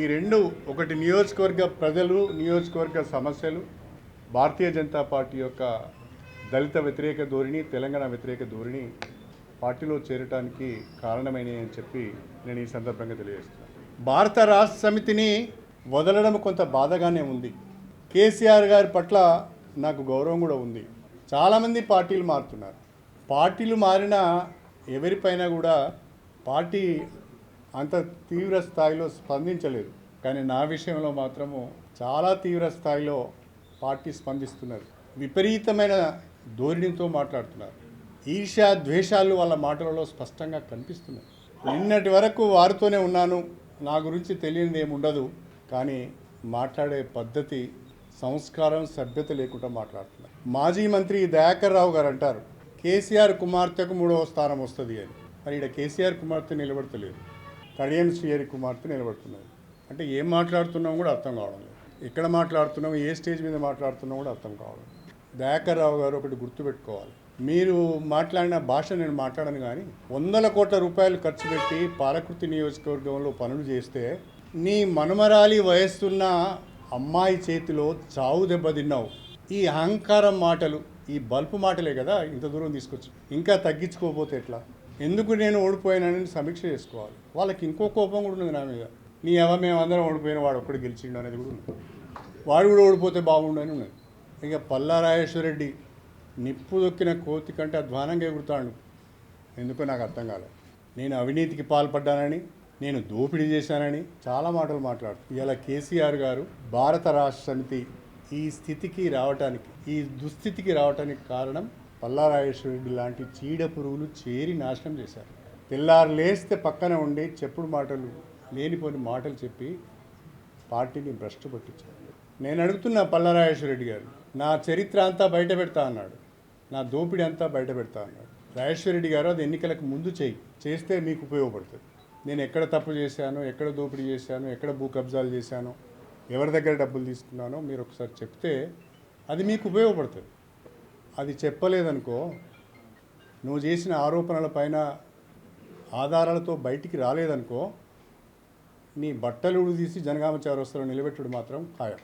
ఈ రెండు ఒకటి నియోజకవర్గ ప్రజలు నియోజకవర్గ సమస్యలు భారతీయ జనతా పార్టీ యొక్క దళిత వ్యతిరేక ధోరణి తెలంగాణ వ్యతిరేక ధోరణి పార్టీలో చేరటానికి కారణమైనవి అని చెప్పి నేను ఈ సందర్భంగా తెలియజేస్తున్నాను. భారత రాష్ట్ర సమితిని వదలడం కొంత బాధగానే ఉంది. కేసీఆర్ గారి పట్ల నాకు గౌరవం కూడా ఉంది. చాలామంది పార్టీలు మారుతున్నారు. పార్టీలు మారిన ఎవరిపైన కూడా పార్టీ అంత తీవ్ర స్థాయిలో స్పందించలేదు. కానీ నా విషయంలో మాత్రము చాలా తీవ్ర స్థాయిలో పార్టీ స్పందిస్తున్నారు. విపరీతమైన ధోరణితో మాట్లాడుతున్నారు. ఈర్ష్యా ద్వేషాలు వాళ్ళ మాటలలో స్పష్టంగా కనిపిస్తున్నాయి. నిన్నటి వరకు వారితోనే ఉన్నాను. నా గురించి తెలియనిది ఏముండదు కానీ మాట్లాడే పద్ధతి సంస్కారం సభ్యత లేకుండా మాట్లాడుతున్నారు. మాజీ మంత్రి దయాకర్ రావు గారు అంటారు కేసీఆర్ కుమార్తెకు మూడవ స్థానం వస్తుంది అని. మరి ఇక్కడ కేసీఆర్ కుమార్తె నిలబడతలేదు. కడియం శ్రీహరి కుమార్తె నిలబడుతున్నది. అంటే ఏం మాట్లాడుతున్నాం కూడా అర్థం కావడం లేదు. ఎక్కడ మాట్లాడుతున్నాం ఏ స్టేజ్ మీద మాట్లాడుతున్నాం కూడా అర్థం కావడం లేదు. రావు గారు ఒకటి గుర్తుపెట్టుకోవాలి. మీరు మాట్లాడిన భాష నేను మాట్లాడను కానీ వందల కోట్ల రూపాయలు ఖర్చు పెట్టి పాలకృతి నియోజకవర్గంలో పనులు చేస్తే నీ మనుమరాలి వయస్సున్న అమ్మాయి చేతిలో చావు దెబ్బతిన్నావు ఈ అహంకారం మాటలు ఈ బల్పు మాటలే కదా ఇంత దూరం తీసుకొచ్చి. ఇంకా తగ్గించుకోకపోతే ఎట్లా? ఎందుకు నేను ఓడిపోయానని సమీక్ష చేసుకోవాలి? వాళ్ళకి ఇంకో కోపం కూడా ఉంది నా మీద. నీ ఎవ మేము అందరం ఓడిపోయిన వాడు ఒక్కడు గెలిచిండు అనేది కూడా ఉంది వాడు కూడా ఓడిపోతే బాగుండు అని ఉన్నది. ఇక పల్లా రాజేశ్వరరెడ్డి నిప్పు దొక్కిన కోతి కంటే అధ్వానంగా ఎగురుతాడు. ఎందుకో నాకు అర్థం కాలేదు నేను అవినీతికి పాల్పడ్డానని నేను దోపిడీ చేశానని చాలా మాటలు మాట్లాడు ఇలా కేసీఆర్ గారు భారత రాష్ట్ర సమితి ఈ స్థితికి రావటానికి ఈ దుస్థితికి రావటానికి కారణం పల్లారాజేశ్వరరెడ్డి లాంటి చీడ పురుగులు చేరి నాశనం చేశారు. తెల్లారు లేస్తే పక్కన ఉండి చెప్పుడు మాటలు లేనిపోని మాటలు చెప్పి పార్టీని భ్రష్టు పట్టించారు. నేను అడుగుతున్నా పల్లారాజేశ్వరరెడ్డి గారు నా చరిత్ర అంతా బయట పెడతా అన్నాడు. నా దోపిడీ అంతా బయట పెడతా అన్నాడు. రాజేశ్వరరెడ్డి గారు అది ఎన్నికలకు ముందు చేయి చేస్తే మీకు ఉపయోగపడుతుంది. నేను ఎక్కడ తప్పు చేశాను ఎక్కడ దోపిడీ చేశాను ఎక్కడ భూ కబ్జాలు చేశాను ఎవరి దగ్గర డబ్బులు తీసుకున్నానో మీరు ఒకసారి చెప్తే అది మీకు ఉపయోగపడుతుంది. అది చెప్పలేదనుకో నువ్వు చేసిన ఆరోపణల పైన ఆధారాలతో బయటికి రాలేదనుకో నీ బట్టలు తీసి జనగామ చౌరస్తాలో నిలబెట్టుడు మాత్రం ఖాయం.